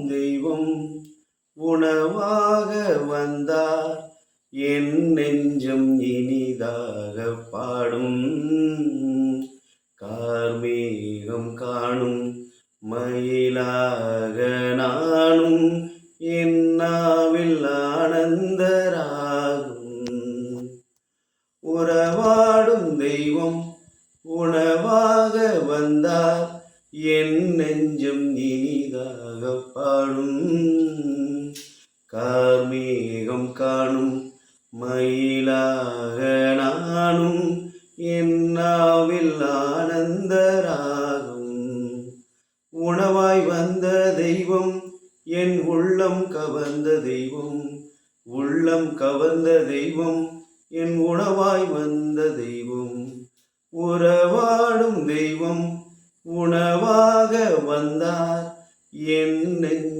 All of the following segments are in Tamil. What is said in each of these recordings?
தெய்வம் உணவாக வந்தார். என் நெஞ்சம் இனிதாக பாடும். கார்மேகம் காணும். மயிலாக நானும் என்னாவில் ஆனந்தராகும். உறவாடும் தெய்வம் உணவாக வந்தார். என் நெஞ்சம் இனிதாக பாடும். கார்மேகம் காணும் மயிலாக நானும் என்னாவில் ஆனந்தராகும். உணவாய் வந்த தெய்வம் என் உள்ளம் கவர்ந்த தெய்வம். உள்ளம் கவர்ந்த தெய்வம் என் உணவாய் வந்த தெய்வம். உறவாடும் தெய்வம் உணவாக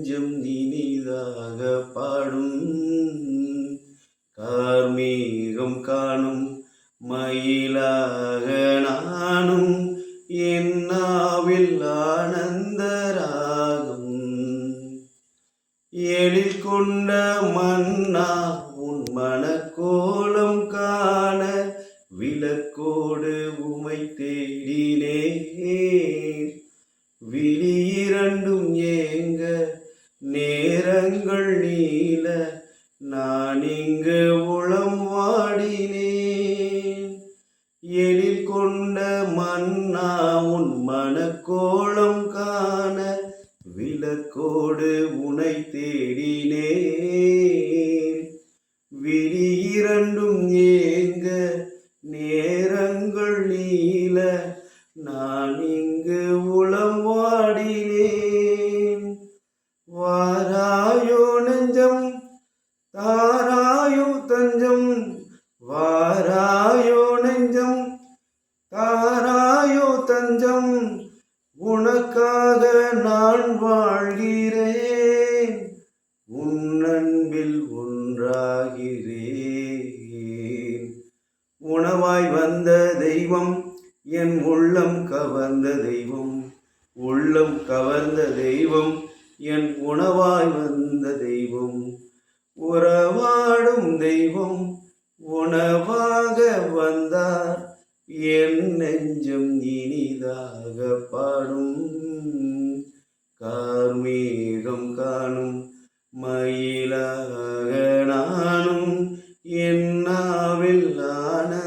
நெஞ்சம் இனிதாக பாடும். கார்மேகம் காணும் மயிலாக நானும் என்னாவில் ஆனந்தராகும். எழில் கொண்ட மன்னா உன் மனக்கோலம் காண விளக்கோடு உமை தேடினே விழி இரண்டும் ஏங்க நேரங்கள் நீல நான் இங்கு உளம் வாடினேன். எழில் கொண்ட மன்னா உன் மனக்கோளம் காண விளக்கோடு உனை தேடினேன். விழி இரண்டும் ஏங்க நேரங்கள் நீல நான் இங்கு உளம் வாடினேன். வாராயோ நெஞ்சம் தாராயோ தஞ்சம். வாராயோ நெஞ்சம் தாராயோ தஞ்சம். உனக்காக நான் வாழ்கிறேன். உன் அன்பில் ஒன்றாகிறேன். உணவாய் வந்த தெய்வம் என் உள்ளம் கவர்ந்த தெய்வம். உள்ளம் கவர்ந்த தெய்வம் என் உணவாய் வந்த தெய்வம் உறவாடும் தெய்வம் உணவாக வந்தார். என் நெஞ்சம் இனிதாக பாடும். கார்மேகம் காணும். மயிலாக நானும் என்னாவில்லான